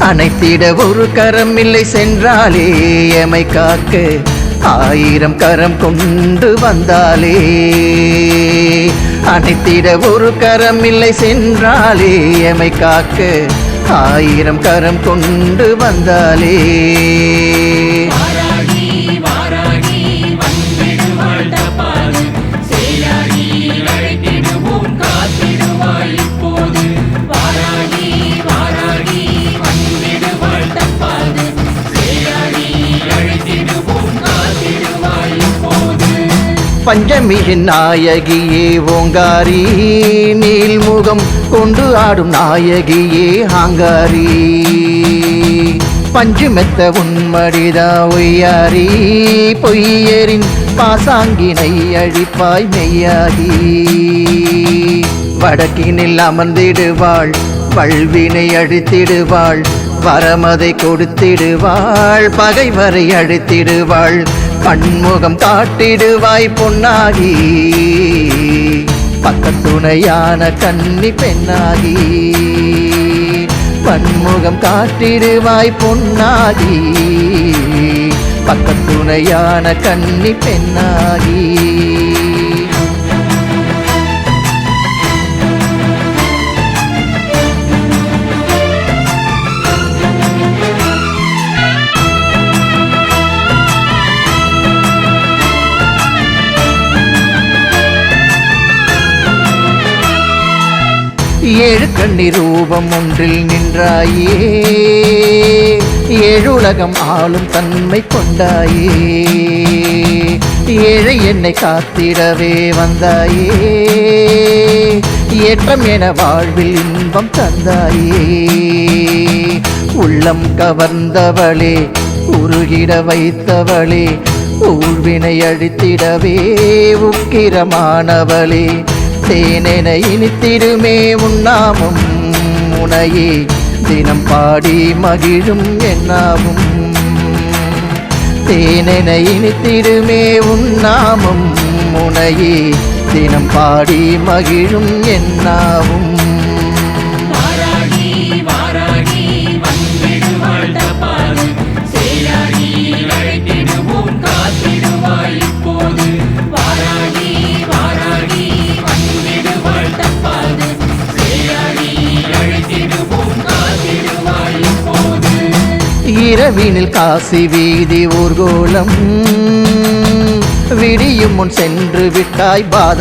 அனைத்திட ஒரு கரம் இல்லை சென்றாலே எமை காக்க ஆயிரம் கரம் கொண்டு வந்தாலே. அனைத்திட ஒரு கரம் இல்லை சென்றாலே எமை காக்க ஆயிரம் கரம் கொண்டு வந்தாலே. பஞ்சமியின் நாயகியே ஓங்காரி நீல்முகம் கொண்டு ஆடும் நாயகியே ஆங்காரி. பஞ்சுமெத்த உன்மடிதா ஒய்யாரி பொய்யரின் பாசாங்கினை அழிப்பாய் மெய்யாகி. வடக்கினில் அமர்ந்திடுவாள் வல்வினை அழித்திடுவாள் வரமதை கொடுத்திடுவாள் பகைவரை அழித்திடுவாள் பன்முகம் காட்டிடுவாய் பொன்னாகி. பக்கத்துணையான கன்னி பெண்ணாகி. பன்முகம் காட்டிடுவாய் பொன்னாகி. பக்கத்துணையான கன்னி பெண்ணாகி. ஏழு கண்ணி ரூபம் ஒன்றில் நின்றாயே. ஏழுலகம் ஆளும் தன்மை கொண்டாயே. ஏழை என்னை காத்திடவே வந்தாயே. ஏற்றம் என வாழ்வில் இன்பம் தந்தாயே. உள்ளம் கவர்ந்தவளே உருகிட வைத்தவளே ஊழ்வினை அழித்திடவே உக்கிரமானவளே. தேனென இனித்திடுமே உண்ணாமும். உனையே தினம் பாடி மகிழும் என்னாவும். தேனென இனித்திடுமே உண்ணாமும். உனையே தினம் பாடி மகிழும் என்னாவும். இரவினில் காசி வீதி ஊர்கோலம். விடியும் முன் சென்று விட்டாய் பாத